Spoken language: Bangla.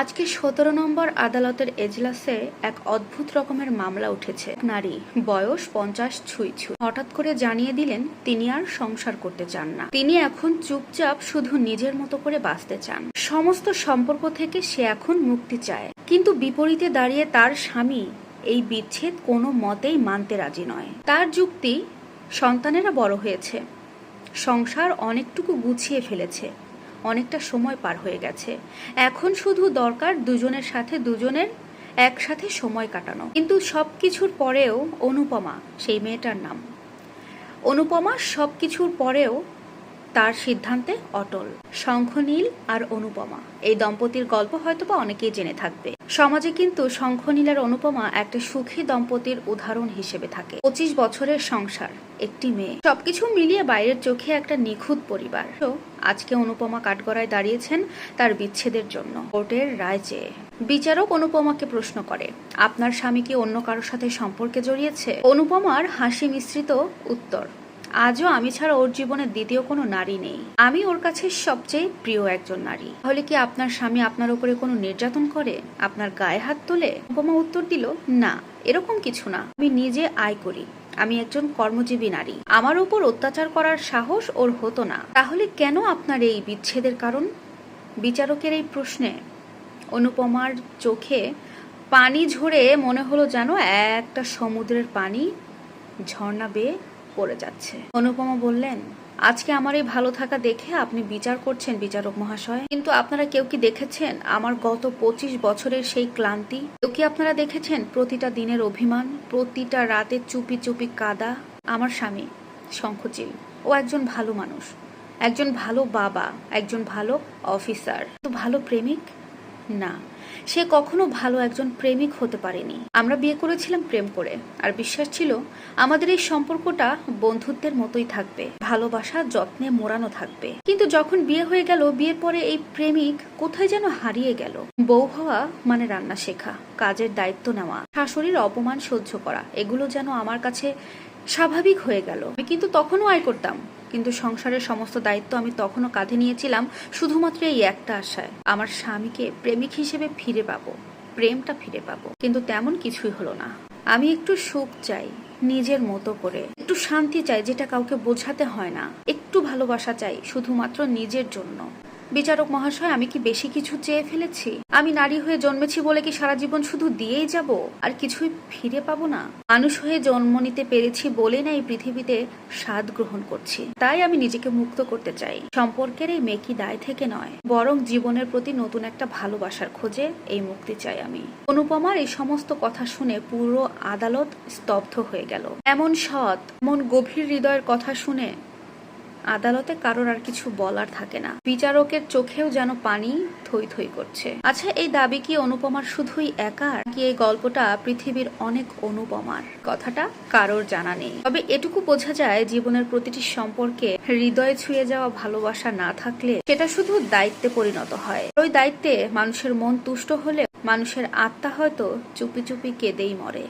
আজকে সতেরো নম্বর আদালতের এজলাসে এক অদ্ভুত রকমের মামলা উঠেছে। নারী, বয়স পঞ্চাশ ছুঁই ছুঁই। হঠাৎ করে জানিয়ে দিলেন, তিনি আর সংসার করতে চান না। তিনি এখন চুপচাপ শুধু নিজের মতো করে বাঁচতে চান। সমস্ত সম্পর্ক থেকে সে এখন মুক্তি চায়। কিন্তু বিপরীতে দাঁড়িয়ে তার স্বামী এই বিচ্ছেদ কোনো মতেই মানতে রাজি নয়। তার যুক্তি, সন্তানেরা বড় হয়েছে। সংসার অনেকটুকু গুছিয়ে ফেলেছে। অনেকটা সময় পার হয়ে গেছে। এখন শুধু দরকার দুজনের সাথে দুজনের একসাথে সময় কাটানো। কিন্তু সব কিছুর পরেও অনুপমা, সেই মেয়েটার নাম। অনুপমা সব কিছুর পরেও তার সিদ্ধান্তে অটল, শঙ্খনীল আর অনুপমা। এই দম্পতির গল্প হয়তোবা অনেকেই জেনে থাকবে। সমাজে কিন্তু শঙ্খনীল আর অনুপমা একটা সুখী দম্পতির উদাহরণ হিসেবে থাকে। পঁচিশ বছরের সংসার, একটি মেয়ে। সবকিছু মিলিয়ে বাইরের চোখে একটা নিখুঁত পরিবার। আজকে অনুপমা কাঠগড়ায় দাঁড়িয়েছেন তার বিচ্ছেদের জন্য। কোর্টের রায় চেয়ে বিচারক অনুপমাকে প্রশ্ন করে, আপনার স্বামী কি অন্য কারোর সাথে সম্পর্কে জড়িয়েছে? অনুপমার হাসি মিশ্রিত উত্তর আজও আমি ছাড়া ওর জীবনে দ্বিতীয় কোনো নারী নেই। আমি ওর কাছে সবচেয়ে প্রিয় একজন নারী। তাহলে কি আপনার স্বামী আপনার উপরে কোনো নির্যাতন করে? আপনার গায়ে হাত তোলে উপমা উত্তর দিল, না, এরকম কিছু না। আমি নিজে আয় করি। আমি একজন কর্মজীবী নারী। আমার উপর অত্যাচার করার সাহস ওর হতো না। তাহলে কেন আপনার এই বিচ্ছেদের কারণ? বিচারকের এই প্রশ্নে অনুপমার চোখে পানি ঝরে মনে হলো যেন একটা সমুদ্রের পানি ঝর্ণা বেয়ে পড়ে যাচ্ছে। অনুপমা বললেন, আজকে আমার এই ভালো থাকা দেখে আপনি বিচার করছেন, বিচারক মহাশয়। কিন্তু আপনারা কেউ কি দেখেছেন আমার গত পঁচিশ বছরের সেই ক্লান্তি? কেউ কি আপনারা দেখেছেন প্রতিটা দিনের অভিমান, প্রতিটা রাতে চুপি চুপি কাদা? আমার স্বামী শঙ্খচিল। ও একজন ভালো মানুষ, একজন ভালো বাবা, একজন ভালো অফিসার। তো ভালো প্রেমিক? না। সে কখনো ভালো একজন প্রেমিক হতে পারেনি। আমরা বিয়ে করেছিলাম প্রেম করে, আর বিশ্বাস ছিল আমাদের এই সম্পর্কটা বন্ধুত্বের মতোই থাকবে, ভালোবাসা, যত্নে মোড়ানো থাকবে। কিন্তু যখন বিয়ে হয়ে গেল, বিয়ের পরে এই প্রেমিক কোথায় যেন হারিয়ে গেল? বউ হওয়া মানে রান্না শেখা, কাজের দায়িত্ব নেওয়া, শাশুড়ির অপমান সহ্য করা, এগুলো যেন আমার কাছে স্বাভাবিক হয়ে গেল। আমি কিন্তু তখনও আয় করতাম, কিন্তু সংসারের সমস্ত দায়িত্ব আমি তখনও কাঁধে নিয়েছিলাম শুধুমাত্র এই একটা আশায়। আমার স্বামীকে প্রেমিক হিসেবে ফিরে পাবো, প্রেমটা ফিরে পাবো, কিন্তু তেমন কিছুই হলো না। আমি একটু সুখ চাই, নিজের মতো করে। একটু শান্তি চাই, যেটা কাউকে বোঝাতে হয় না। একটু ভালোবাসা চাই, শুধুমাত্র নিজের জন্য। বিচারক মহাশয়, আমি কি বেশি কিছু চেয়ে ফেলেছি? আমি নারী হয়ে জন্মেছি বলে কি সারা জীবন শুধু দিয়েই যাব? আর কিছুই ফিরে পাবো না। মানুষ হয়ে জন্ম নিতে পেরেছি বলে না এই পৃথিবীতে স্বাদ গ্রহণ করছি। তাই আমি নিজেকে মুক্ত করতে চাই। সম্পর্কের এই মেকি দায় থেকে নয়। বরং জীবনের প্রতি নতুন একটা ভালোবাসার খোঁজে এই মুক্তি চাই আমি। অনুপমার এই সমস্ত কথা শুনে পুরো আদালত স্তব্ধ হয়ে গেল। এমন সৎ, এমন গভীর হৃদয়ের কথা শুনে আদালতে কারোর আর কিছু বলার থাকে না। বিচারকের চোখেও যেন পানি থই থই করছে। আচ্ছা এই দাবি কি অনুপমার শুধুই একার? কি এই গল্পটা পৃথিবীর অনেক অনুপমার? কথাটা কারোর জানা নেই। তবে এটুকু বোঝা যায় জীবনের প্রতিটি সম্পর্কে হৃদয়ে ছুঁয়ে যাওয়া ভালোবাসা না থাকলে সেটা শুধু দায়িত্বে পরিণত হয়। ওই দায়িত্বে মানুষের মন তুষ্ট হলে মানুষের আত্মা হয়তো চুপি চুপি কেঁদেই মরে।